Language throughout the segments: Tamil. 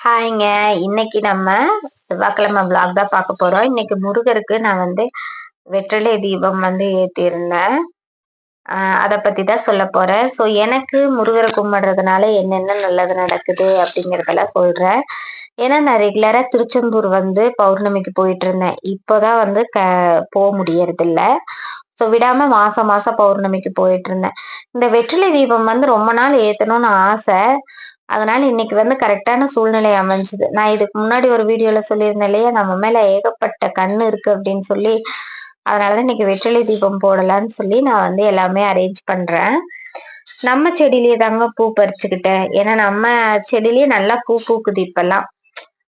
ஹாய்ங்க இன்னைக்கு நம்ம செவ்வாய்க்கிழமை பிளாக் தான் பார்க்க போறோம். இன்னைக்கு முருகருக்கு நான் வந்து வெற்றிலை தீபம் வந்து ஏற்றிருந்தேன். அதை பத்தி தான் சொல்ல போறேன். ஸோ எனக்கு முருகரை கும்பிடுறதுனால என்னென்ன நல்லது நடக்குது அப்படிங்கிறதெல்லாம் சொல்றேன். ஏன்னா நான் ரெகுலரா திருச்செந்தூர் வந்து பௌர்ணமிக்கு போயிட்டு இருந்தேன் இப்போதான் வந்து க போக முடியறதில்ல. ஸோ விடாம மாசம் மாசம் பௌர்ணமிக்கு போயிட்டு இருந்தேன் இந்த வெற்றிலை தீபம் வந்து ரொம்ப நாள் ஏத்தணும்னு ஆசை. அதனால இன்னைக்கு வந்து கரெக்டான சூழ்நிலை அமைஞ்சுது. நான் இதுக்கு முன்னாடி ஒரு வீடியோல சொல்லியிருந்தேன் இல்லையா? நம்ம மேல ஏகப்பட்ட கண்ணு இருக்கு அப்படின்னு சொல்லி. அதனாலதான் இன்னைக்கு வெற்றிலை தீபம் போடலான்னு சொல்லி நான் வந்து எல்லாமே அரேஞ்ச் பண்றேன். நம்ம செடியிலேயே தாங்க பூ பறிச்சுக்கிட்டேன். ஏன்னா நம்ம செடியிலேயே நல்லா பூ பூக்குது இப்பெல்லாம்.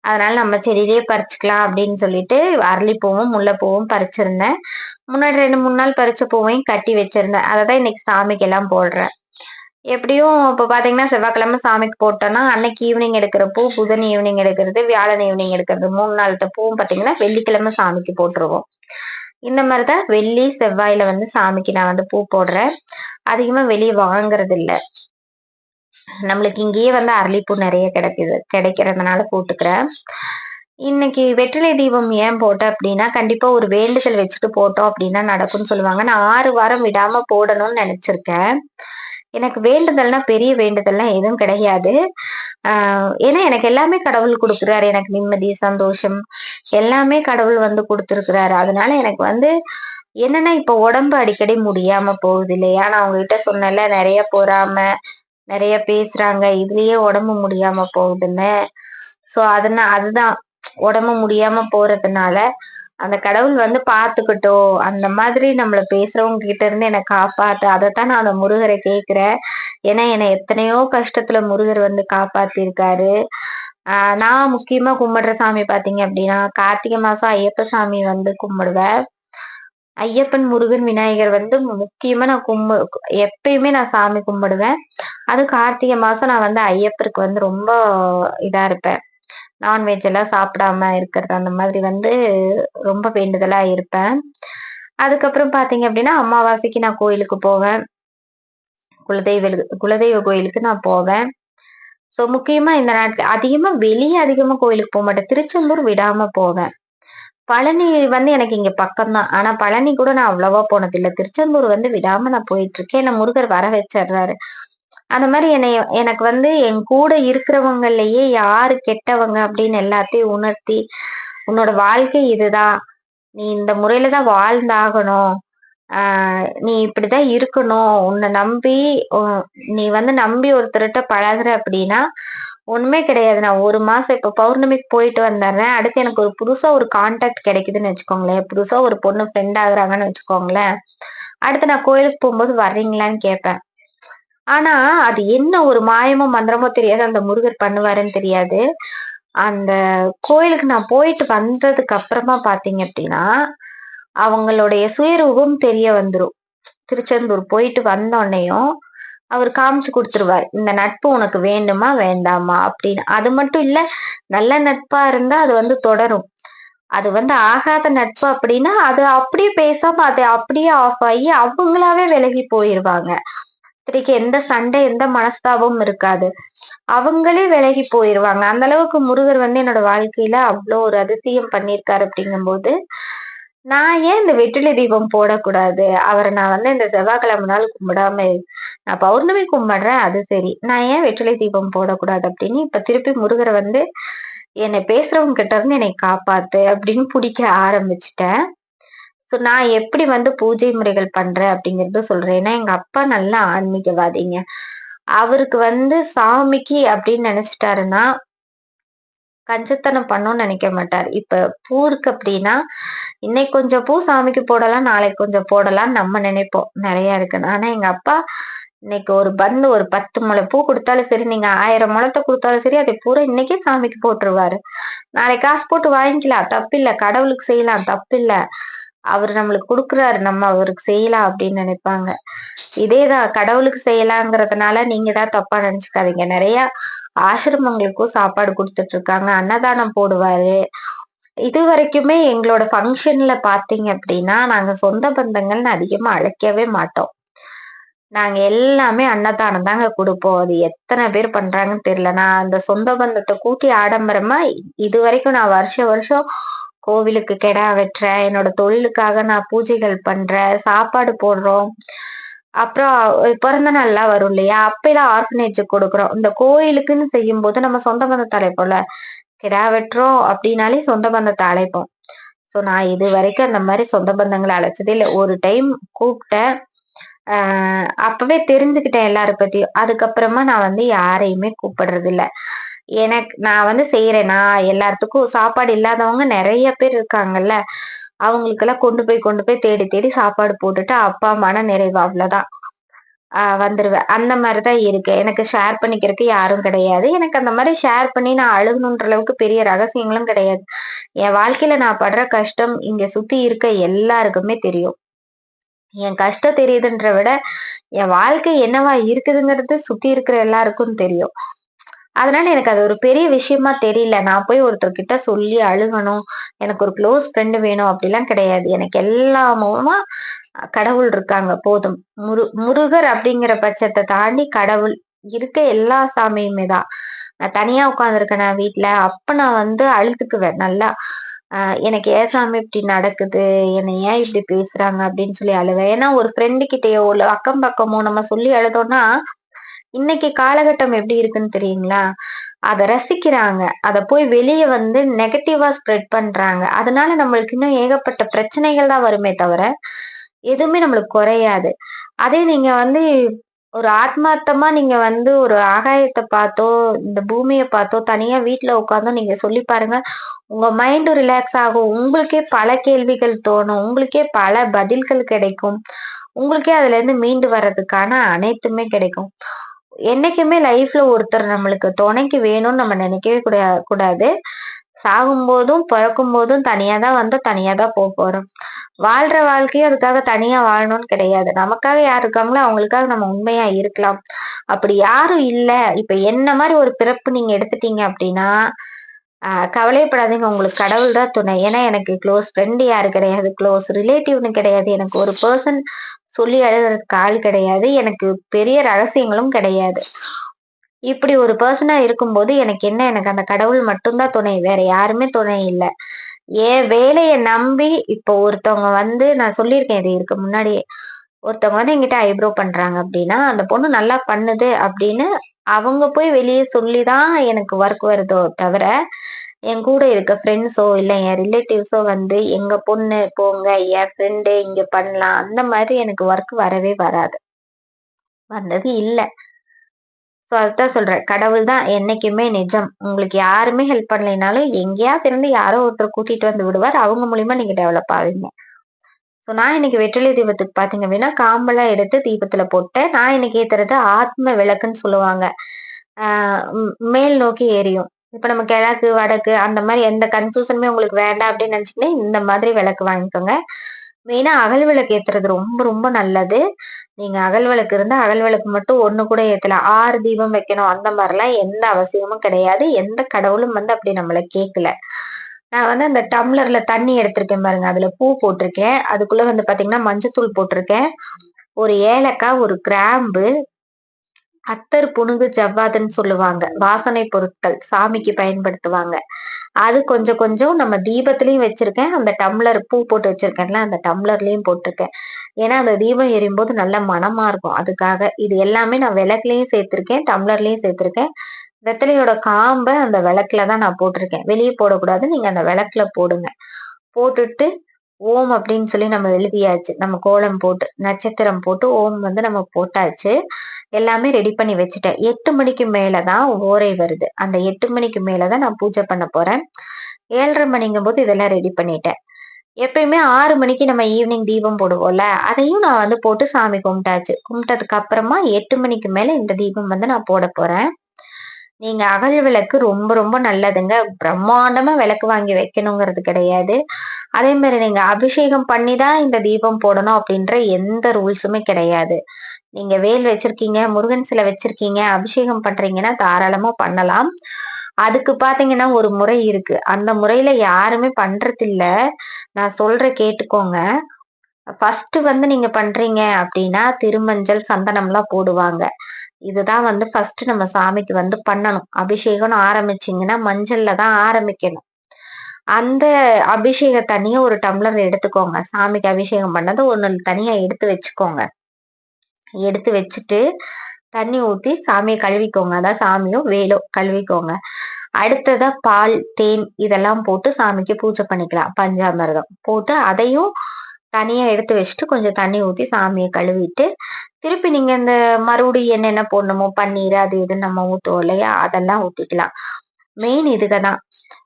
அதனால நம்ம செடியிலேயே பறிச்சுக்கலாம் அப்படின்னு சொல்லிட்டு அரளிப்பூவும் முல்லைப்பூவும் பறிச்சிருந்தேன். முன்னாடி ரெண்டு மூணு நாள் பறிச்ச பூவையும் கட்டி வச்சிருந்தேன். அதை தான் இன்னைக்கு சாமிக்கெல்லாம் போடுறேன். எப்படியும் இப்போ பார்த்தீங்கன்னா செவ்வாய்க்கிழமை சாமிக்கு போட்டோம்னா அன்னைக்கு ஈவினிங் எடுக்கிற பூ புதன் ஈவினிங் எடுக்கிறது வியாழன் ஈவினிங் எடுக்கிறது மூணு நாள் பூவும் பார்த்தீங்கன்னா வெள்ளிக்கிழமை சாமிக்கு போட்டுருவோம். இந்த மாதிரி தான் வெள்ளி செவ்வாயில வந்து சாமிக்கு நான் வந்து பூ போடுறேன். அதிகமாக வெளியே வாங்குறது இல்லை நம்மளுக்கு இங்கேயே வந்து அரளிப்பூ நிறைய கிடைக்குது கிடைக்கிறதுனால போட்டுக்கிறேன். இன்னைக்கு வெற்றிலை தீபம் ஏன் போட்டேன் அப்படின்னா கண்டிப்பா ஒரு வேண்டுதல் வச்சுட்டு போட்டோம் அப்படின்னா நடக்கும்னு சொல்லுவாங்க. நான் ஆறு வாரம் விடாம போடணும்னு நினைச்சிருக்கேன். எனக்கு வேண்டுதல்னா பெரிய வேண்டுதல்லாம் எதுவும் கிடையாது. ஏன்னா எனக்கு எல்லாமே கடவுள் கொடுக்குறாரு. எனக்கு நிம்மதி சந்தோஷம் எல்லாமே கடவுள் வந்து கொடுத்துருக்குறாரு. அதனால எனக்கு வந்து என்னன்னா இப்ப உடம்பு அடிக்கடி முடியாம போகுது இல்லையா? நான் அவங்ககிட்ட சொன்னல நிறைய போறாம நிறைய பேசுறாங்க. இதுலயே உடம்பு முடியாம போகுதுன்னு. சோ அதனா அதுதான். உடம்பு முடியாம போறதுனால அந்த கடவுள் வந்து பாத்துக்கிட்டோம் அந்த மாதிரி நம்மள பேசுறவங்க கிட்ட இருந்து என்னை காப்பாத்து. அதைத்தான் நான் அந்த முருகரை கேக்குறேன். ஏன்னா என்னை எத்தனையோ கஷ்டத்துல முருகர் வந்து காப்பாத்திருக்காரு. ஆஹ் நான் முக்கியமா கும்பிடுற சாமி பாத்தீங்க அப்படின்னா கார்த்திகை மாசம் ஐயப்ப சாமி வந்து கும்பிடுவேன். ஐயப்பன் முருகன் விநாயகர் வந்து முக்கியமா நான் கும்பு எப்பயுமே நான் சாமி கும்பிடுவேன். அது கார்த்திகை மாசம் நான் வந்து ஐயப்பருக்கு வந்து ரொம்ப இதா இருப்பேன். நான்வெஜ் எல்லாம் சாப்பிடாம இருக்கிறது. அந்த மாதிரி வந்து ரொம்ப வேண்டுதலா இருப்பேன். அதுக்கப்புறம் பாத்தீங்க அப்படின்னா அமாவாசைக்கு நான் கோயிலுக்கு போவேன். குலதெய்வ குலதெய்வ கோயிலுக்கு நான் போவேன். ஸோ முக்கியமா இந்த நாட்கள் அதிகமா வெளியே அதிகமா கோயிலுக்கு போக மாட்டேன். திருச்செந்தூர் விடாம போவேன். பழனி வந்து எனக்கு இங்க பக்கம்தான். ஆனா பழனி கூட நான் அவ்வளவா போனதில்லை. திருச்செந்தூர் வந்து விடாம நான் போயிட்டு இருக்கேன். என்ன முருகர் வர வச்சிடுறாரு. அந்த மாதிரி என்னை எனக்கு வந்து என் கூட இருக்கிறவங்களையே யாரு கெட்டவங்க அப்படின்னு எல்லாத்தையும் உணர்த்தி உன்னோட வாழ்க்கை இதுதான். நீ இந்த முறையில தான் வாழ்ந்தாகணும். ஆஹ் நீ இப்படிதான் இருக்கணும். உன்னை நம்பி நீ வந்து நம்பி ஒருத்தர்கிட்ட பழகுற அப்படின்னா ஒண்ணுமே கிடையாது. நான் ஒரு மாசம் இப்ப பௌர்ணமிக்கு போயிட்டு வந்துடுறேன். அடுத்து எனக்கு ஒரு புதுசா ஒரு கான்டாக்ட் கிடைக்குதுன்னு வச்சுக்கோங்களேன். புதுசா ஒரு பொண்ணு ஃப்ரெண்ட் ஆகுறாங்கன்னு வச்சுக்கோங்களேன். அடுத்து நான் கோயிலுக்கு போகும்போது வர்றீங்களான்னு கேட்பேன். ஆனா அது என்ன ஒரு மாயமோ மந்திரமோ தெரியாது. அந்த முருகர் பண்ணுவாருன்னு தெரியாது. அந்த கோயிலுக்கு நான் போயிட்டு வந்ததுக்கு அப்புறமா பாத்தீங்க அப்படின்னா அவங்களுடைய சுயரூபம் தெரிய வந்துடும் திருச்செந்தூர் போயிட்டு வந்தோடனையும் அவர் காமிச்சு கொடுத்துருவார். இந்த நட்பு உனக்கு வேண்டுமா வேண்டாமா? அப்படின்னு. அது மட்டும் இல்ல நல்ல நட்பா இருந்தா அது வந்து தொடரும். அது வந்து ஆகாத நட்பு அப்படின்னா அது அப்படியே பேசாம அது அப்படியே ஆஃப் ஆகி அவங்களாவே விலகி போயிருவாங்க. ஸ்திரீக்கு எந்த சண்டை எந்த மனஸ்தாபமும் இருக்காது. அவங்களே விலகி போயிருவாங்க. அந்த அளவுக்கு முருகர் வந்து என்னோட வாழ்க்கையில அவ்வளோ ஒரு அதிசயம் பண்ணியிருக்காரு அப்படிங்கும்போது நான் ஏன் இந்த வெற்றிலை தீபம் போடக்கூடாது? அவரை நான் வந்து இந்த செவ்வாய்க்கிழமை நாள் கும்பிடாம நான் பௌர்ணமி கும்பிடுறேன் அது சரி. நான் ஏன் வெற்றிலை தீபம் போடக்கூடாது அப்படின்னு இப்ப திருப்பி முருகரை வந்து என்னை பேசுறவங்க கிட்ட இருந்து என்னை காப்பாத்து அப்படின்னு பிடிக்க ஆரம்பிச்சிட்டேன். நான் எப்படி வந்து பூஜை முறைகள் பண்றேன் அப்படிங்கறது சொல்றேன். ஏன்னா எங்க அப்பா நல்ல ஆன்மீகவாதிங்க. அவருக்கு வந்து சாமிக்கு அப்படின்னு நினைச்சிட்டாருன்னா கஞ்சத்தனம் பண்ணணும்னு நினைக்க மாட்டார். இப்ப பூருக்கு அப்படின்னா இன்னைக்கு கொஞ்சம் பூ சாமிக்கு போடலாம் நாளைக்கு கொஞ்சம் போடலாம் நம்ம நினைப்போம். நிறைய இருக்குன்னு ஆனா எங்க அப்பா இன்னைக்கு ஒரு பந்து ஒரு பத்து முளை பூ கொடுத்தாலும் சரி நீங்க ஆயிரம் முளத்தை கொடுத்தாலும் சரி அதை பூரா இன்னைக்கே சாமிக்கு போட்டுருவாரு. நாளைக்கு காசு போட்டு வாங்கிக்கலாம். தப்பில்லை. கடவுளுக்கு செய்யலாம். தப்பில்லை. அவர் நம்மளுக்கு கொடுக்குறாரு நம்ம அவருக்கு செய்யலாம் அப்படின்னு நினைப்பாங்க. இதேதான் கடவுளுக்கு செய்யலாங்கிறதுனால நீங்க தான் தப்பா நினைச்சுக்காதீங்க. நிறைய ஆசிரமங்களுக்கும் சாப்பாடு கொடுத்துட்டு இருக்காங்க அன்னதானம் போடுவாரு. இது வரைக்குமே எங்களோட ஃபங்க்ஷன்ல பாத்தீங்க அப்படின்னா நாங்க சொந்த பந்தங்கள்னு அதிகமா அழைக்கவே மாட்டோம். நாங்க எல்லாமே அன்னதானம் தாங்க கொடுப்போம். அது எத்தனை பேர் பண்றாங்கன்னு தெரியல. நான் அந்த சொந்த பந்தத்தை கூட்டி ஆடம்பரமா இது வரைக்கும் நான் வருஷம் வருஷம் கோவிலுக்கு கெடா வெட்டுற என்னோட தொழிலுக்காக நான் பூஜைகள் பண்றேன் சாப்பாடு போடுறோம். அப்புறம் பிறந்த நாள்லாம் வரும் இல்லையா? அப்பெல்லாம் ஆர்ஃபனேஜ் கொடுக்குறோம். இந்த கோயிலுக்குன்னு செய்யும் போது நம்ம சொந்த பந்தத்தை அழைப்போம்ல. கிடா வெட்டுறோம் அப்படின்னாலே சொந்த பந்தத்தை அழைப்போம். ஸோ நான் இது வரைக்கும் அந்த மாதிரி சொந்த பந்தங்களை அழைச்சதே இல்லை. ஒரு டைம் கூப்பிட்டேன். ஆஹ் அப்பவே தெரிஞ்சுக்கிட்டேன் எல்லார பத்தியும். அதுக்கப்புறமா நான் வந்து யாரையுமே கூப்பிடுறது இல்லை எனக்கு நான் வந்து செய்யறேனா நான் எல்லாத்துக்கும் சாப்பாடு இல்லாதவங்க நிறைய பேர் இருக்காங்கல்ல. அவங்களுக்கெல்லாம் கொண்டு போய் கொண்டு போய் தேடி தேடி சாப்பாடு போட்டுட்டு அப்பா மன நிறைவு அவ்வளவுதான். ஆஹ் வந்துருவேன். அந்த மாதிரிதான் இருக்கு. எனக்கு ஷேர் பண்ணிக்கிறதுக்கு யாரும் கிடையாது. எனக்கு அந்த மாதிரி ஷேர் பண்ணி நான் அழுகணுன்ற அளவுக்கு பெரிய ரகசியங்களும் கிடையாது. என் வாழ்க்கையில நான் படுற கஷ்டம் இங்க சுத்தி இருக்க எல்லாருக்குமே தெரியும். என் கஷ்டம் தெரியுதுன்ற விட என் வாழ்க்கை என்னவா இருக்குதுங்கிறது சுத்தி இருக்கிற எல்லாருக்கும் தெரியும். அதனால எனக்கு அது ஒரு பெரிய விஷயமா தெரியல. நான் போய் ஒருத்தர்கிட்ட சொல்லி அழுகணும். எனக்கு ஒரு க்ளோஸ் ஃப்ரெண்டு வேணும் அப்படிலாம் கிடையாது. எனக்கு எல்லா மூலமா கடவுள் இருக்காங்க. போதும். முரு முருகர் அப்படிங்கிற பட்சத்தை தாண்டி கடவுள் இருக்க எல்லா சாமியுமே தான். நான் தனியா உட்காந்துருக்கேன் நான் வீட்டுல அப்ப நான் வந்து அழுதுக்குவேன் நல்லா. ஆஹ் எனக்கு ஏன் சாமி இப்படி நடக்குது? என்னை ஏன் இப்படி பேசுறாங்க? அப்படின்னு சொல்லி அழுவேன். ஏன்னா ஒரு ஃப்ரெண்டு கிட்டயோ இல்ல அக்கம் பக்கமோ நம்ம சொல்லி அழுதோம்னா இன்னைக்கு காலகட்டம் எப்படி இருக்குன்னு தெரியுங்களா? அதை ரசிக்கிறாங்க. அதை போய் வெளியே வந்து நெகட்டிவா ஸ்ப்ரெட் பண்றாங்க. அதனால நம்மளுக்கு இன்னும் ஏகப்பட்ட பிரச்சனைகள் தான் வருமே தவிர எதுவுமே நம்மளுக்கு குறையாது. அதே நீங்க வந்து ஒரு ஆத்மார்த்தமா நீங்க வந்து ஒரு ஆகாயத்தை பார்த்தோ இந்த பூமியை பார்த்தோ தனியா வீட்டுல உட்காந்தோ நீங்க சொல்லி பாருங்க. உங்க மைண்டு ரிலாக்ஸ் ஆகும். உங்களுக்கே பல கேள்விகள் தோணும். உங்களுக்கே பல பதில்கள் கிடைக்கும். உங்களுக்கே அதுல இருந்து மீண்டு வர்றதுக்கான அனைத்துமே கிடைக்கும். என்னைக்குமே லைஃப்ல ஒருத்தர் நம்மளுக்கு துணைக்கு வேணும்னு நம்ம நினைக்கவே கூடாது. சாகும்போதும் பிறக்கும் போதும் தனியா தான் வந்து தனியா தான் போக போறோம். வாழ்ற வாழ்க்கையும் அதுக்காக தனியா வாழணும்னு கிடையாது. நமக்காக யார் இருக்காங்களோ அவங்களுக்காக நம்ம உண்மையா இருக்கலாம். அப்படி யாரும் இல்ல. இப்ப என்ன மாதிரி ஒரு பிறப்பு நீங்க எடுத்துட்டீங்க அப்படின்னா ஆஹ் கவலைப்படாதீங்க உங்களுக்கு கடவுள் தான் துணை. ஏன்னா எனக்கு க்ளோஸ் ஃப்ரெண்டு யாரு கிடையாது. க்ளோஸ் ரிலேட்டிவ்னு கிடையாது. எனக்கு ஒரு பர்சன் சொல்லி எழுதுறதுக்கு ஆள் கிடையாது. எனக்கு பெரிய ரகசியங்களும் கிடையாது. இப்படி ஒரு பர்சனா இருக்கும்போது எனக்கு என்ன? எனக்கு அந்த கடவுள் மட்டும்தான் துணை. வேற யாருமே துணை இல்லை. என் வேலையை நம்பி இப்போ ஒருத்தவங்க வந்து நான் சொல்லியிருக்கேன். இது இருக்கு முன்னாடியே ஒருத்தவங்க வந்து எங்கிட்ட ஐப்ரோ பண்றாங்க அப்படின்னா அந்த பொண்ணு நல்லா பண்ணுது அப்படின்னு அவங்க போய் வெளியே சொல்லிதான் எனக்கு ஒர்க் வருதோ தவிர என் கூட இருக்க ஃப்ரெண்ட்ஸோ இல்லை என் ரிலேட்டிவ்ஸோ வந்து எங்கள் பொண்ணு போங்க என் ஃப்ரெண்டு இங்கே பண்ணலாம். அந்த மாதிரி எனக்கு ஒர்க் வரவே வராது. வந்தது இல்லை. ஸோ அதுதான் சொல்கிறேன் கடவுள் தான் என்றைக்குமே நிஜம். உங்களுக்கு யாருமே ஹெல்ப் பண்ணலைனாலும் எங்கேயாவது இருந்து யாரோ ஒருத்தர் கூட்டிகிட்டு வந்து விடுவார். அவங்க மூலிமா நீங்கள் டெவலப் ஆவீங்க. ஸோ நான் இன்னைக்கு வெற்றிலை தீபத்துக்கு பார்த்தீங்க அப்படின்னா காம்பெல்லாம் எடுத்து தீபத்தில் போட்டேன். நான் இன்னைக்கு ஏற்றுறது ஆத்ம விளக்குன்னு சொல்லுவாங்க. மேல் நோக்கி எரியும் இப்ப நம்ம கிழக்கு வடக்கு அந்த மாதிரி எந்த கன்ஃபியூசனுமே உங்களுக்கு வேண்டாம் அப்படின்னு நினைச்சீங்கன்னா இந்த மாதிரி விளக்கு வாங்கிக்கோங்க. மெயினா அகல் விளக்கு ஏத்துறது ரொம்ப ரொம்ப நல்லது. நீங்க அகல் விளக்கு இருந்தா அகல் விளக்கு மட்டும் ஒண்ணு கூட ஏத்தலாம் ஆறு தீபம் வைக்கணும் அந்த மாதிரிலாம் எந்த அவசியமும் கிடையாது. எந்த கடவுளும் வந்து அப்படி நம்மள கேட்கல நான் வந்து அந்த டம்ளர்ல தண்ணி எடுத்திருக்கேன் பாருங்க. அதுல பூ போட்டிருக்கேன். அதுக்குள்ள வந்து பாத்தீங்கன்னா மஞ்சத்தூள் போட்டிருக்கேன். ஒரு ஏலக்காய் ஒரு கிராம்பு அத்தர் புனுகு ஜவ்வாதுன்னு சொல்லுவாங்க. வாசனை பொருட்கள் சாமிக்கு பயன்படுத்துவாங்க. அது கொஞ்சம் கொஞ்சம் நம்ம தீபத்திலையும் வச்சிருக்கேன். அந்த டம்ளர் பூ போட்டு வச்சிருக்கேன்ல அந்த டம்ளர்லயும் போட்டிருக்கேன். ஏன்னா அந்த தீபம் எரியும்போது நல்ல மனமா இருக்கும். அதுக்காக இது எல்லாமே நான் விளக்குலயும் சேர்த்திருக்கேன் டம்ளர்லயும் சேர்த்திருக்கேன். வெத்தலையோட காம்பை அந்த விளக்குல தான் நான் போட்டிருக்கேன். வெளியே போடக்கூடாது. நீங்க அந்த விளக்குல போடுங்க. போட்டுட்டு ஓம் அப்படின்னு சொல்லி நம்ம எழுதியாச்சு. நம்ம கோலம் போட்டு நட்சத்திரம் போட்டு ஓம் வந்து நம்ம போட்டாச்சு. எல்லாமே ரெடி பண்ணி வச்சுட்டேன். எட்டு மணிக்கு மேலதான் ஓரை வருது. அந்த எட்டு மணிக்கு மேலதான் நான் பூஜை பண்ண போறேன். ஏழரை மணிங்கும் போது இதெல்லாம் ரெடி பண்ணிட்டேன். எப்பயுமே ஆறு மணிக்கு நம்ம ஈவினிங் தீபம் போடுவோம்ல அதையும் நான் வந்து போட்டு சாமி கும்பிட்டாச்சு. கும்பிட்டதுக்கு அப்புறமா எட்டு மணிக்கு மேல இந்த தீபம் வந்து நான் போட போறேன். நீங்க அகல் விளக்கு ரொம்ப ரொம்ப நல்லதுங்க. பிரம்மாண்டமா விளக்கு வாங்கி வைக்கணுங்கிறது கிடையாது. அதே மாதிரி நீங்க அபிஷேகம் பண்ணி தான் இந்த தீபம் போடணும் அப்படின்ற எந்த ரூல்ஸுமே கிடையாது. நீங்க வேல் வச்சிருக்கீங்க முருகன் சிலை வச்சிருக்கீங்க அபிஷேகம் பண்றீங்கன்னா தாராளமா பண்ணலாம். அதுக்கு பாத்தீங்கன்னா ஒரு முறை இருக்கு. அந்த முறையில யாருமே பண்றது இல்ல நான் சொல்ற கேட்டுக்கோங்க. ஃபர்ஸ்ட் வந்து நீங்க பண்றீங்க அப்படின்னா திருமஞ்சள் சந்தனம்லாம் போடுவாங்க. இதுதான் வந்து ஃபர்ஸ்ட் நம்ம சாமிக்கு வந்து பண்ணணும். அபிஷேகம்னு ஆரம்பிச்சிங்கன்னா மஞ்சள்ல தான் ஆரம்பிக்கணும். அந்த அபிஷேக தண்ணிய ஒரு டம்ளர் எடுத்துக்கோங்க. சாமிக்கு அபிஷேகம் பண்ணது ஒன்று தனியா எடுத்து வச்சுக்கோங்க. எடுத்து வச்சுட்டு தண்ணி ஊத்தி சாமியை கழுவிக்கோங்க. அதான் சாமியோ வேலோ கழுவிக்கோங்க. அடுத்ததா பால் தேன் இதெல்லாம் போட்டு சாமிக்கு பூஜை பண்ணிக்கலாம். பஞ்சாமிரதம் போட்டு அதையும் தனியா எடுத்து வச்சுட்டு கொஞ்சம் தண்ணி ஊத்தி சாமியை கழுவிட்டு திருப்பி நீங்க இந்த மறுபடியும் என்னென்ன போடணுமோ பன்னீர் அது இது நம்ம ஊத்துவோம் இல்லையா? அதெல்லாம் ஊத்திக்கலாம். மெயின் இதுக்குதான்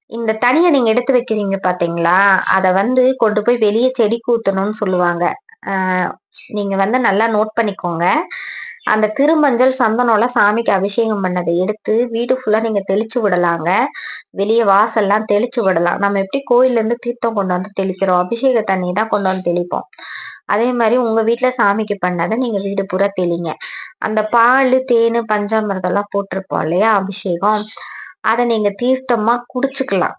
இந்த தனியை நீங்க எடுத்து வைக்கிறீங்க பாத்தீங்களா? அதை வந்து கொண்டு போய் வெளியே செடி ஊத்தணும்னு சொல்லுவாங்க. ஆஹ் நீங்க வந்து நல்லா நோட் பண்ணிக்கோங்க. அந்த திருமஞ்சள் சந்தனம்ல சாமிக்கு அபிஷேகம் பண்ணதை எடுத்து வீடு ஃபுல்லா நீங்க தெளிச்சு விடலாங்க. வெளியே வாசல்லாம் தெளிச்சு விடலாம். நம்ம எப்படி கோயில்ல இருந்து தீர்த்தம் கொண்டு வந்து தெளிக்கிறோம்? அபிஷேக தண்ணி தான் கொண்டு வந்து தெளிப்போம். அதே மாதிரி உங்க வீட்டுல சாமிக்கு பண்ணதை நீங்க வீடு பூரா தெளிங்க. அந்த பால் தேனு பஞ்சாமிரதம் எல்லாம் போட்டிருப்போம் இல்லையா? அபிஷேகம். அதை நீங்க தீர்த்தமா குடிச்சுக்கலாம்.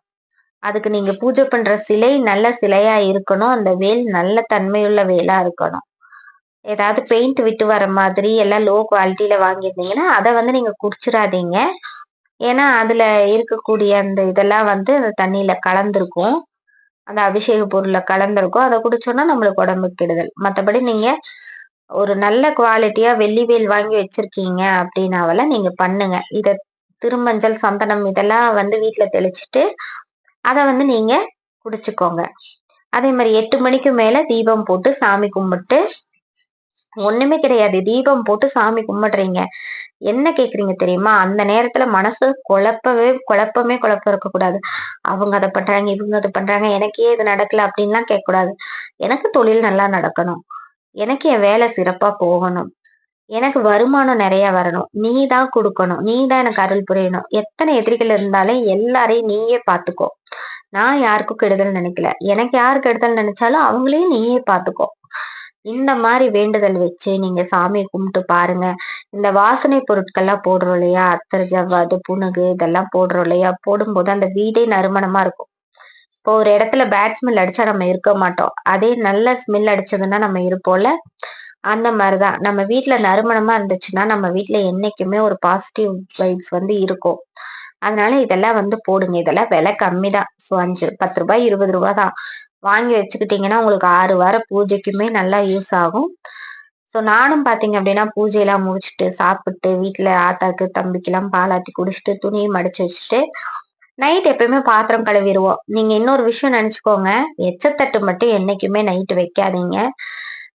அதுக்கு நீங்க பூஜை பண்ற சிலை நல்ல சிலையா இருக்கணும். அந்த வேல் நல்ல தன்மையுள்ள வேலா இருக்கணும். ஏதாவது பெயிண்ட் விட்டு வர மாதிரி எல்லாம் லோ குவாலிட்டியில வாங்கியிருந்தீங்கன்னா அதை வந்து நீங்க குடிச்சிடாதீங்க. ஏன்னா அதுல இருக்கக்கூடிய அந்த இதெல்லாம் வந்து அந்த தண்ணியில கலந்துருக்கும். அந்த அபிஷேக பொருளை கலந்துருக்கும். அதை குடிச்சோம்னா நம்மளுக்கு உடம்பு கெடுதல். மற்றபடி நீங்க ஒரு நல்ல குவாலிட்டியா வெள்ளி வேல் வாங்கி வச்சிருக்கீங்க அப்படின்னாவெல்லாம் நீங்க பண்ணுங்க. இதை திருமஞ்சள் சந்தனம் இதெல்லாம் வந்து வீட்டுல தெளிச்சுட்டு அதை வந்து நீங்க குடிச்சுக்கோங்க. அதே மாதிரி எட்டு மணிக்கு மேல தீபம் போட்டு சாமி கும்பிட்டு ஒண்ணுமே கிடையாது. தீபம் போட்டு சாமி கும்பிடுறீங்க. என்ன கேக்குறீங்க தெரியுமா? அந்த நேரத்துல மனசு குழப்பவே குழப்பமே குழப்பம் இருக்கக்கூடாது. அவங்க அதை பண்றாங்க இவங்க அதை பண்றாங்க எனக்கே இது நடக்கல அப்படின்லாம் கேட்கக்கூடாது. எனக்கு தொழில் நல்லா நடக்கணும். எனக்கு என் வேலை சிறப்பா போகணும். எனக்கு வருமானம் நிறைய வரணும். நீ தான் கொடுக்கணும். நீ தான் எனக்கு அருள் புரியணும். எத்தனை எதிரிகள் இருந்தாலும் எல்லாரையும் நீயே பாத்துக்கோ நான் யாருக்கும் கெடுதல் நினைக்கல. எனக்கு யார் கெடுதல் நினைச்சாலும் அவங்களையும் நீயே பாத்துக்கோ இந்த மாதிரி வேண்டுதல் வச்சு நீங்க சாமியை கும்பிட்டு பாருங்க. இந்த வாசனை பொருட்கள்லாம் போடுறோம் இல்லையா? அத்தர் ஜவ்வாது புனுகு இதெல்லாம் போடுறோம் இல்லையா? போடும்போது அந்த வீடே நறுமணமா இருக்கும். இப்போ ஒரு இடத்துல பேட் ஸ்மெல் அடிச்சா நம்ம இருக்க மாட்டோம். அதே நல்ல ஸ்மெல் அடிச்சதுன்னா நம்ம இருப்போம்ல. அந்த மாதிரிதான். நம்ம வீட்டுல நறுமணமா இருந்துச்சுன்னா நம்ம வீட்டுல என்னைக்குமே ஒரு பாசிட்டிவ் வைப்ஸ் வந்து இருக்கும். அதனால இதெல்லாம் வந்து போடுங்க. இதெல்லாம் விலை கம்மி தான் ஸோ அஞ்சு பத்து ரூபாய் இருபது ரூபாய் தான் வாங்கி வச்சுக்கிட்டீங்கன்னா உங்களுக்கு ஆறு வார பூஜைக்குமே நல்லா யூஸ் ஆகும். ஸோ நானும் பார்த்தீங்க அப்படின்னா பூஜையெல்லாம் முடிச்சுட்டு சாப்பிட்டு வீட்டில் ஆத்தாக்கு தம்பிக்கெல்லாம் பாலாத்தி குடிச்சிட்டு துணியும் மடிச்சு வச்சுட்டு நைட் எப்பயுமே பாத்திரம் கழுவிடுவோம். நீங்க இன்னொரு விஷயம் நினைச்சுக்கோங்க. எச்சத்தட்டு மட்டும் என்னைக்குமே நைட்டு வைக்காதீங்க.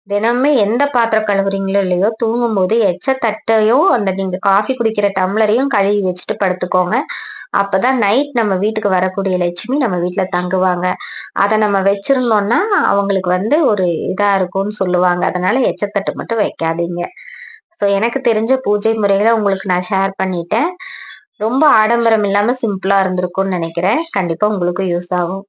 தினமே எந்த பாத்திரம் கழுவுறீங்களோ இல்லையோ தூங்கும்போது எச்ச தட்டையோ அந்த நீங்க காஃபி குடிக்கிற டம்ளரையும் கழுவி வச்சுட்டு படுத்துக்கோங்க. அப்பதான் நைட் நம்ம வீட்டுக்கு வரக்கூடிய லட்சுமி நம்ம வீட்டுல தங்குவாங்க. அதை நம்ம வச்சிருந்தோம்னா அவங்களுக்கு வந்து ஒரு இதா இருக்கும்னு சொல்லுவாங்க. அதனால எச்சத்தட்டு மட்டும் வைக்காதீங்க. ஸோ எனக்கு தெரிஞ்ச பூஜை முறைகளை உங்களுக்கு நான் ஷேர் பண்ணிட்டேன். ரொம்ப ஆடம்பரம் இல்லாம சிம்பிளா இருந்திருக்கும்னு நினைக்கிறேன். கண்டிப்பா உங்களுக்கு யூஸ் ஆகும்.